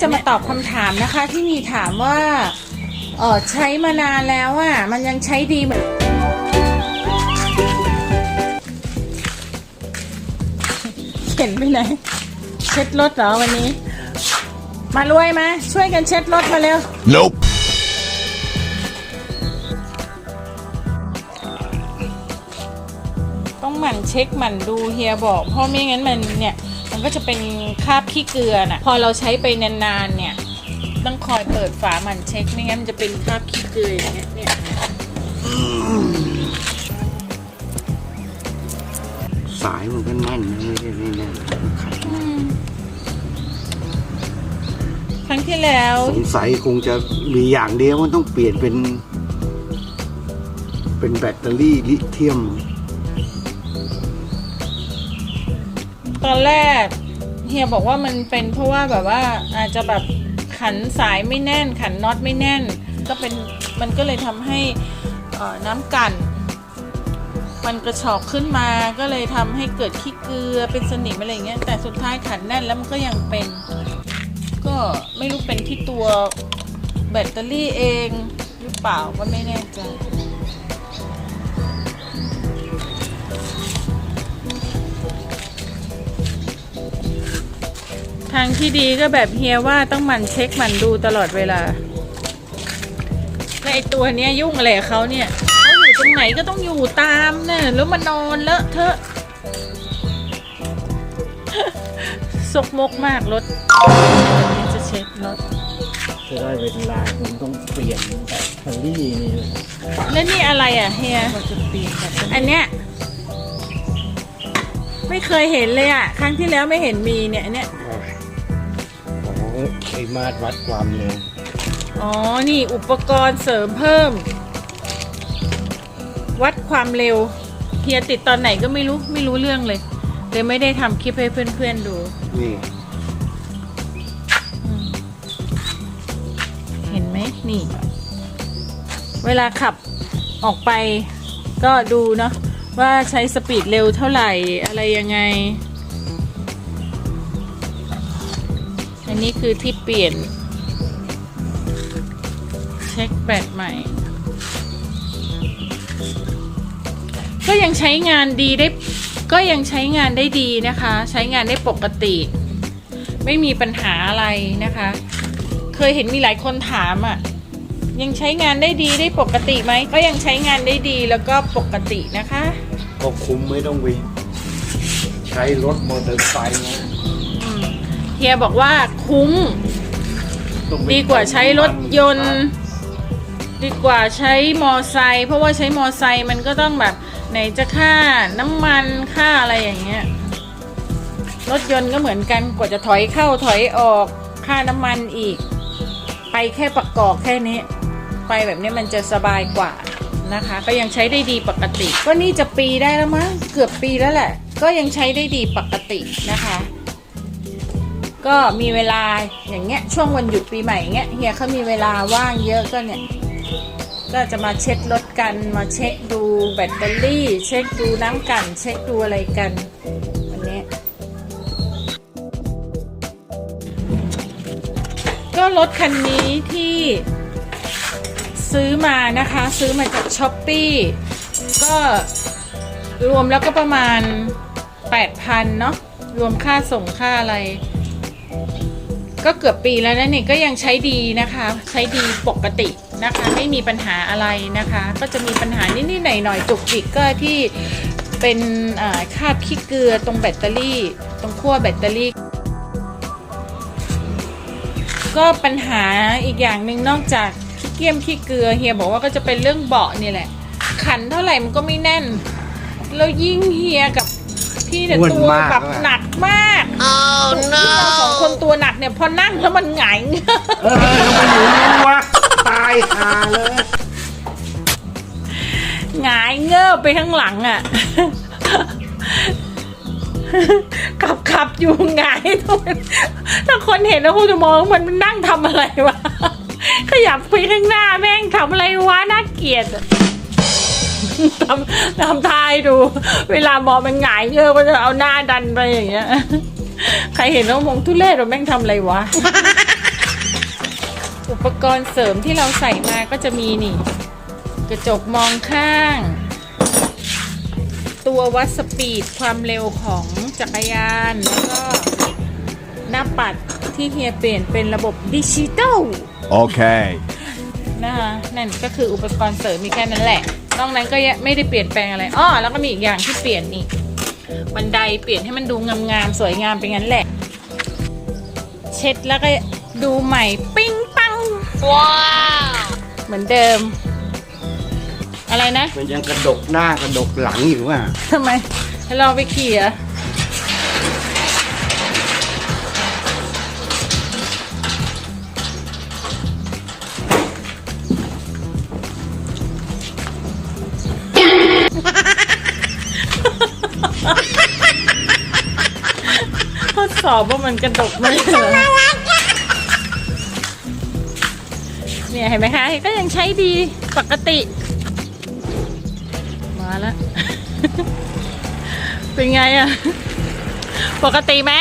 จะมาตอบคำถามนะคะ ที่มีถามว่าเออใช้มานานแล้วอะมันยังใช้ดีเหมือนเข็นไปไหนเช็ดรถเหรอวันนี้ มารวยมาช่วยกันเช็ดรถมาเร็ว Nope. ต้องหมั่นเช็คหมั่นดูเฮียบอกเพราะไม่งั้นมันเนี่ยมัน ก็จะเป็นคราบขี้เกลือน่ะพอเราใช้ไปนานๆเนี่ยต้องคอยเปิดฝามันเช็คไม่งั้นมันจะเป็นคราบขี้เกลืออย่างเงี้ยเนี่ยสายมันก็แน่นนะไม่ใช่ไม่แน่นขัดครั้งที่แล้วสงสัยคงจะมีอย่างเดียวมันต้องเปลี่ยนเป็น เป็นแบตเตอรี่ลิเธียม ตอนแรกเฮียบอกว่ามันเป็นเพราะว่าแบบว่าอาจจะแบบขันสายไม่แน่น ขันน็อตไม่แน่น ก็เป็นมันก็เลยทำให้น้ำกันมันกระชอกขึ้นมาก็เลยทำให้เกิดขี้เกลือเป็นสนิมอะไรเงี้ยแต่สุดท้ายขันแน่นแล้วมันก็ยังเป็น ก็ไม่รู้เป็นที่ตัวแบตเตอรี่เองหรือเปล่าก็ไม่แน่ใจ ทางที่ดีก็แบบเฮียว่าต้องหมั่นเช็คหมั่นดูตลอดเวลาและไอตัวเนี้ยยุ่งอะไรกับเขาเนี่ยเขาอยู่ตรงไหนก็ต้องอยู่ตามเนี่ยแล้วมานอนเลอะเทอะสกมกมากรถวันนี้จะเช็ครถ จะได้เวลาผมต้องเปลี่ยนแบตเตอรี่นี่แล้วนี่อะไรอะเฮียอันเนี้ยไม่เคยเห็นเลยอะ ครั้งที่แล้วไม่เห็นมีเนี่ยอันเนี้ยของ ไอ้มาตรวัดความเร็วอ๋อ นี่อุปกรณ์เสริมเพิ่ม วัดความเร็ว เฮียติดตอนไหนก็ไม่รู้ไม่รู้เรื่องเลย เลยไม่ได้ทำคลิปให้เพื่อนๆดูนี่เห็นไหมนี่ เวลาขับออกไปก็ดูเนาะว่าใช้สปีดเร็วเท่าไหร่อะไรยังไง อันนี้คือที่เปลี่ยน เช็คแบตใหม่ ก็ยังใช้งานดีได้ ก็ยังใช้งานได้ดีนะคะ ใช้งานได้ปกติ ไม่มีปัญหาอะไรนะคะ เคยเห็นมีหลายคนถามอะ่ะยังใช้งานได้ดีได้ปกติไหม ก็ยังใช้งานได้ดีแล้วก็ปกตินะคะ ก็คุ้มไม่ต้องไปใช้รถมอเตอร์ไซค์นะ เฮียบอกว่าคุ้มต้องไปดีกว่าใช้รถยนต์ ดีกว่าใช้มอไซค์เพราะว่าใช้มอไซค์มันก็ต้องแบบไหนจะค่าน้ำมันค่าอะไรอย่างเงี้ยรถยนต์ก็เหมือนกันกว่าจะถอยเข้าถอยออกค่าน้ำมันอีก ไปแค่ประกอบแค่นี้ ไปแบบนี้มันจะสบายกว่านะคะ ก็ยังใช้ได้ดีปกติ ก็นี่จะปีได้แล้วมั้งเกือบปีแล้วแหละ ก็ยังใช้ได้ดีปกตินะคะ ก็มีเวลาอย่างเงี้ยช่วงวันหยุดปีใหม่เงี้ยเฮียเขามีเวลาว่างเยอะก็เนี่ย ก็จะมาเช็ดรถกันมาเช็คดูแบตเตอรี่ เช็คดูน้ำกันเช็คดูอะไรกันวันนี้ก็รถคันนี้ที่ซื้อมานะคะ ซื้อมาจากช้อปปีก็รวมแล้วก็ประมาณ 8,000เนาะรวมค่าส่งค่าอะไร ก็เกือบปีแล้วนะเนี่ยก็ยังใช้ดีนะคะ ใช้ดีปกตินะคะ ไม่มีปัญหาอะไรนะคะ ก็จะมีปัญหานิดๆหน่อยๆจุกจิกก็ที่เป็นอ่าคราบขี้เกลือตรงแบตเตอรี่ ตรงขั้วแบตเตอรี่ ก็ปัญหาอีกอย่างหนึ่งนอกจากขี้เกียมขี้เกลือเฮียบอกว่าก็จะเป็นเรื่องเบาะนี่แหละ ขันเท่าไหร่มันก็ไม่แน่น แล้วยิ่งเฮียกับพี่เนี่ยอ้วนตัวมากแบบอะห นักมาก Oh ที่เราสองคนตัวหนักเนี่ยพอนั่งแล้วมันหงายเออต้องไปหมุนวะตายหาเลยหงายเงือบไปข้างหลังอะ ขับขับอยู่หงายทุกถ้าคนเห็นแล้วคงจะมองว่ามันนั่งทำอะไรวะ ขยับไปข้างหน้าแม่งทำอะไรวะน่าเกลียดอะ ทำทำทายดู เวลามองมันหงายเงือบก็จะเอาหน้าดันไปอย่างเงี้ย ใครเห็นแล้วมองทุเรศว่าแม่งทำอะไรวะ อุปกรณ์เสริมที่เราใส่มาก็จะมีนี่ กระจกมองข้าง ตัววัดสปีดความเร็วของจักรยาน แล้วก็หน้าปัดที่เฮียเปลี่ยนเป็นระบบดิจิตอล Okay. นะคะนั่นก็คืออุปกรณ์เสริมมีแค่นั้นแหละ นอกนั้นก็ยังไม่ได้เปลี่ยนแปลงอะไรอ้อแล้วก็มีอีกอย่างที่เปลี่ยนนี่บันไดเปลี่ยนให้มันดูงามๆสวยงามเป็นงั้นแหละ เช็ดแล้วก็ดูใหม่ปิ้งปังว้าวเหมือนเดิม อะไรนะ มันยังกระดกหน้ากระดกหลังอยู่อะทำไมให้เราไปขี่เหรอะ สอบว่ามันกระดกไหมเนี่ยเห็นไหมคะก็ยังใช้ดีปกติ มาแล้ว เป็นไงอะปกติไหม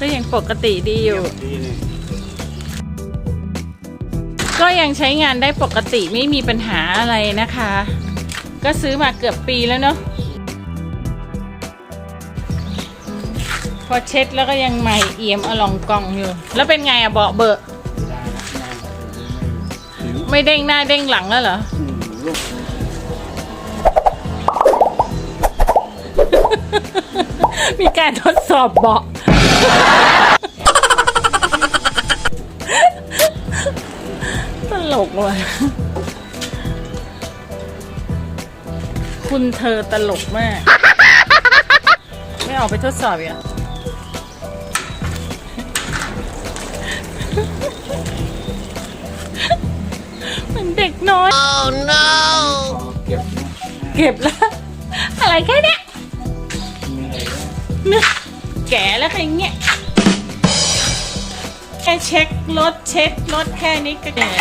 ก็ยังปกติดีอยู่ ก็ยังใช้งานได้ปกติไม่มีปัญหาอะไรนะคะ ก็ซื้อมาเกือบปีแล้วเนาะ อเช็ดแล้วก็ยังใหม่เอี่ยมอลองกองอยู่ แล้วเป็นไงอะเบาะเบอะไม่เด้งหน้าเด้งหลังแล้วเหรอ มีการทดสอบเบาะ ตลกว่ะคุณเธอตลกมาก ไม่ออกไปทดสอบอีกอะ เด็กน้อยเก็บนะเก็บแล้ว อะไรแค่เนี้ยเหนื่อยแล้วเนี่ยแก่แล้วใครเงี้ยแค่เช็ครถเช็ครถแค่นี้ก็เหนื่อย